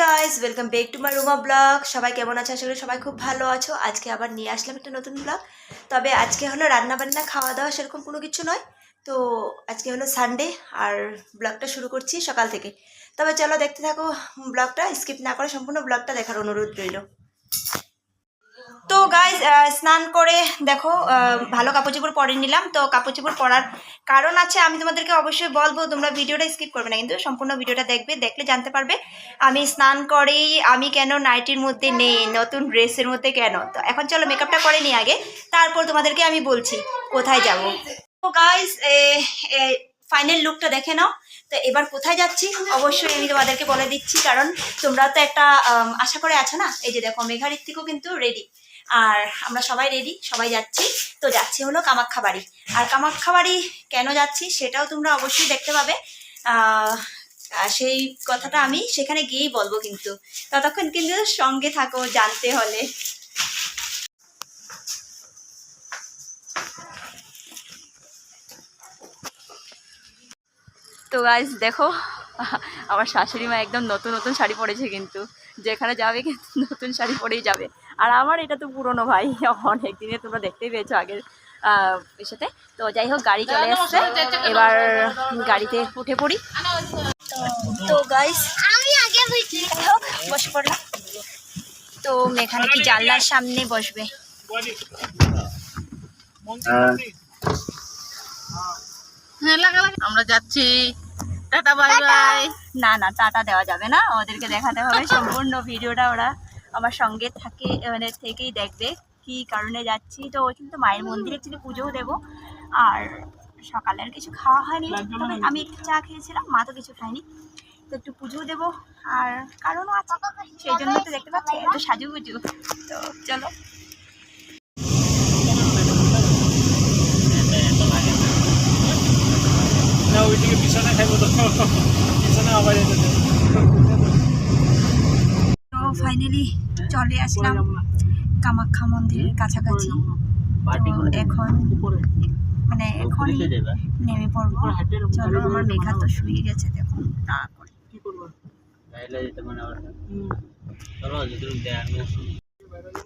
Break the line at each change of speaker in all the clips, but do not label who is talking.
Guys welcome back to my Ruma blog সবাই কেমন আছে? করি সবাই খুব ভালো আছো। আজকে আবার নিয়ে আসলাম একটা নতুন ব্লগ তবে আজকে হলো রান্না বান্না খাওয়া দাওয়া সেরকম কোনো কিছু নয়। তো আজকে হলো সানডে আর ব্লগটা শুরু করছি সকাল থেকে। তবে চলো দেখতে থাকো ব্লগটা স্কিপ না করে সম্পূর্ণ ব্লগটা দেখার অনুরোধ রইল। তো গাইজ স্নান করে দেখো ভালো কাপড় চোপড় পরে নিলাম। তো কাপড় চোপড় পরার কারণ আছে, আমি তোমাদেরকে অবশ্যই বলব, তোমরা ভিডিওটা স্কিপ করবে না, কিন্তু সম্পূর্ণ ভিডিওটা দেখবে, দেখলে জানতে পারবে আমি স্নান করেই আমি কেন নাইটির মধ্যে নেই, নতুন ড্রেসের মধ্যে কেন? তো এখন চলো মেকআপটা করে নিই আগে, তারপর তোমাদেরকে আমি বলছি কোথায় যাব। তো গাইজ ফাইনাল লুকটা দেখে নাও। তো এবার কোথায় যাচ্ছি? অবশ্যই আমি তোমাদেরকে বলে দিচ্ছি, কারণ তোমরা তো একটা আশা করে আছো না? এই যে দেখো মেঘারির কিন্তু রেডি আর আমরা সবাই রেডি সবাই যাচ্ছি। তো যাচ্ছি হলো কামাখ্যা বাড়ি। আর কামাখ্যা বাড়ি কেন যাচ্ছি সেটাও তোমরা অবশ্যই দেখতে পাবে। সেই কথাটা আমি সেখানে গিয়েই বলব কিন্তু। ততক্ষণ কিন্তু সঙ্গে থাকো জানতে হলে। তো গাইজ দেখো, আমার শাশুড়ি মা একদম নতুন নতুন শাড়ি পরেছে কিন্তু। যেখানে যাবে কিন্তু নতুন শাড়ি পরেই যাবে। আর আমার এটা তো পুরনো ভাই অনেক দিনে তোমরা দেখতেই পেয়েছ আগের আহ, ইসেতে তো যাই হোক গাড়ি চলে আসছে এবার গাড়িতে উঠে পড়ি। তো গাইস
আমি আগে
বসে। পড়লাম। তো এখানে কি জানলার সামনে বসবে।
আমরা যাচ্ছি। Tata bye bye.
না না টাটা দেওয়া যাবে না। ওদেরকে দেখাতে হবে সম্পূর্ণ ভিডিওটা ওরা। আমার সঙ্গে থাকে মানে থেকেই দেখবে কি কারণে যাচ্ছি। তো ওই কিন্তু মায়ের মন্দিরে একচুয়ালি পুজোও দেবো। আর সকালে আর কিছু খাওয়া হয়নি। তবে আমি একটু চা খেয়েছিলাম, মা তো কিছু খায়নি। তো একটু পুজোও দেবো। আর কারণও আছে। সেই জন্য তো দেখতে পাচ্ছি, এত সাজু পুজো তো চলো।
বিছানা খাইবো তো। বিছানা আবার
ফাইনালি চলে আসলাম কামাখ্যা মন্দিরের কাছাকাছি। তো এখন মানে এখন নেমে পড়ব। চলো আমার মেঘা তো শুয়ে গেছে দেখুন না করে।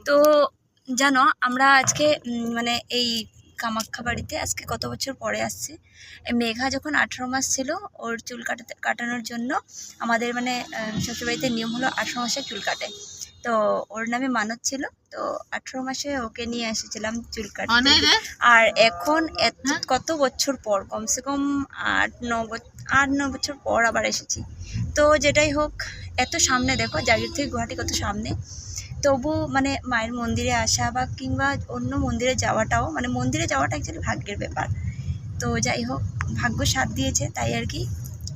তো জানো আমরা আজকে মানে এই কামাখ্যা বাড়িতে আজকে কত বছর পরে আসছে? মেঘা যখন আঠেরো মাস ছিল ওর চুল কাটাতে কাটানোর জন্য আমাদের মানে শ্বশুরবাড়িতে নিয়ম হলো আঠেরো মাসে চুল কাটে। তো ওর নামে মানত ছিল তো আঠেরো মাসে ওকে নিয়ে এসেছিলাম চুল কাটতে। আর এখন কত বছর পর কমসে কম আট ন আট ন বছর পর আবার এসেছি। তো যেটাই হোক এত সামনে দেখো জাগির থেকে গুয়াহাটি কত সামনে। তবু মানে মায়ের মন্দিরে আসা বা কিংবা অন্য মন্দিরে যাওয়াটাও মানে মন্দিরে যাওয়াটা অ্যাকচুয়ালি ভাগ্যের ব্যাপার। তো যাই হোক, ভাগ্য সাথ দিয়েছে, তাই আর কি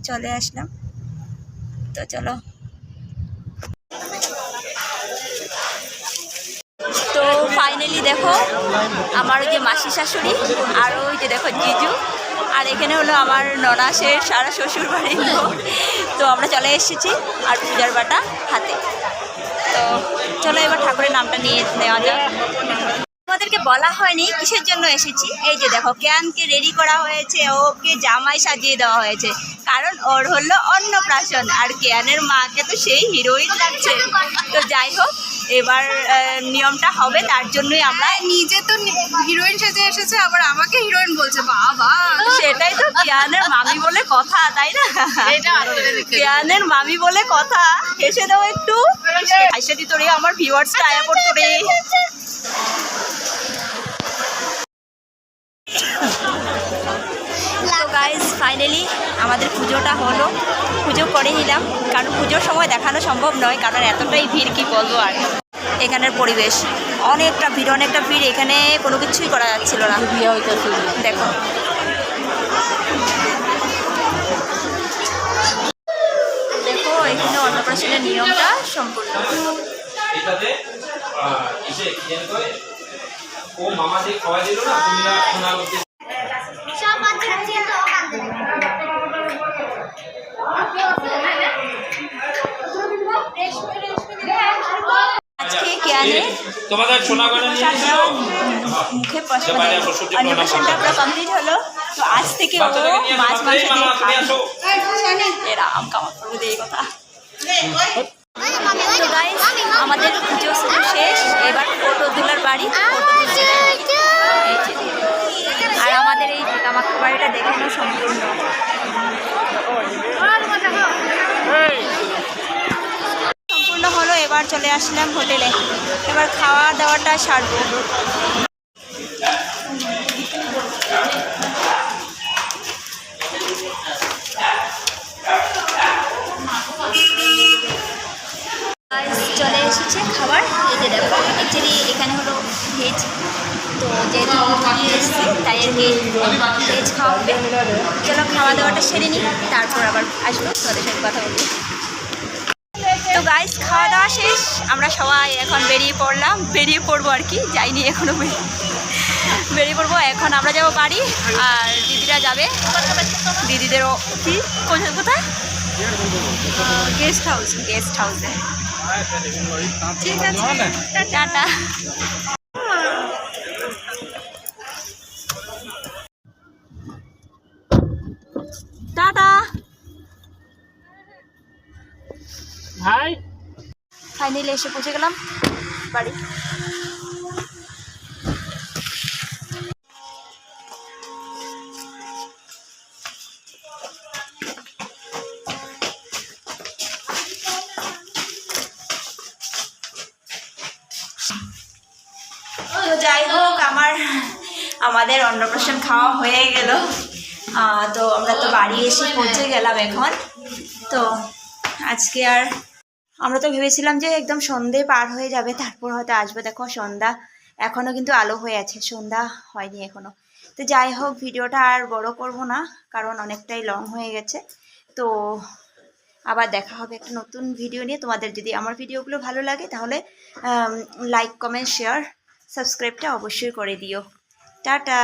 চলে আসলাম। তো চলো। তো ফাইনালি দেখো, আমার ওই যে মাসি শাশুড়ি আর ওই যে দেখো জিজু। আর এখানে হলো আমার ননাসের সারা শ্বশুর বাড়ির তো আমরা চলে এসেছি আর পূজার বাটা হাতে। তো চলো এবার ঠাকুরের নামটা নিয়ে নেওয়া যাক। আমাদেরকে বলা হয়নি কিসের জন্য এসেছি? এই যে দেখো ক্যানকে রেডি করা হয়েছে ওকে জামাই সাজিয়ে দেওয়া হয়েছে। কারণ ওর হলো অন্নপ্রাশন আর কেয়ানের মাকে তো সেই হিরোইন লাগছে। তো যাই হোক এবার নিয়মটা হবে তার জন্যই আমরা
নিজে তো হিরোইন সেজে এসেছে আবার আমাকে হিরোইন বলছে বাবা।
সেটাই তো কেয়ানের মামি বলে কথা তাই না? কেয়ানের মামি বলে কথা হেসে দাও একটু। হাসে দিত রে আমার ভিউয়ার্সটা আয়া পড়তো রে। গাইজ ফাইনালি আমাদের পুজোটা হলো। পুজো করে নিলাম কারণ পুজোর সময় দেখানো সম্ভব নয় কারণ এতটাই ভিড় কি বলব আর। এখানের পরিবেশ অনেকটা ভিড় অনেকটা ভিড় এখানে কোনো কিছুই করা যাচ্ছিল না। দেখো। অন্নপ্রাশনের নিয়মটা সম্পূর্ণ।
এটাতে এসে ও মামা যে দিল না মধ্যে
আজকে কেয়ানে
তোমাদের সোনা গয়না
মুখে অন্নপ্রাশনটা পুরো কমপ্লিট হলো তো আজ থেকে ও মাছ মাংস দিয়ে এরা আম কামাত করব এই কথা। আমাদের পুজো শেষ। এবার ফটো তোলার বাড়ি। আর আমাদের এই কামাখ্যা বাড়িটা দেখানো সম্পূর্ণ। সম্পূর্ণ হলো এবার চলে আসলাম হোটেলে। এবার খাওয়া দাওয়াটা সারবো। তো যেহেতু আমি এসেছি কি ভেজ খাওয়া হবে খাওয়া দাওয়াটা সেরে নিই, তারপর আবার আসব তোদের সাথে কথা বলব। তো গাইস খাওয়া দাওয়া শেষ, আমরা সবাই এখন বেরিয়ে পড়লাম। বেরিয়ে পড়ব আর কি, যাইনি এখনও বেরিয়ে পড়ব, এখন আমরা যাব বাড়ি, আর দিদিরা যাবে। দিদিদেরও কি? কোথায়- গেস্ট হাউস গেস্ট হাউসে ঠিক আছে, টাটা।
ভাই।
ফাইনালি এসে পৌঁছে গেলাম। বাড়ি। যাই হোক, আমার আমাদের অন্নপ্রাশন খাওয়া হয়ে গেল। তো আমরা তো বাড়ি এসে পৌঁছে গেলাম এখন। তো আজকে আর আমরা তো ভেবেছিলাম যে একদম সন্ধে পার হয়ে যাবে, তারপর হয়তো আসবে। দেখো, সন্ধ্যা এখনও কিন্তু আলো হয়ে আছে, সন্ধ্যা হয়নি এখনও তো যাই হোক, ভিডিওটা আর বড় করব না, কারণ অনেকটাই লং হয়ে গেছে। তো আবার দেখা হবে একটা নতুন ভিডিও নিয়ে। তোমাদের যদি আমার ভিডিওগুলো ভালো লাগে, তাহলে লাইক কমেন্ট শেয়ার সাবস্ক্রাইবটা অবশ্যই করে দিও। টাটা!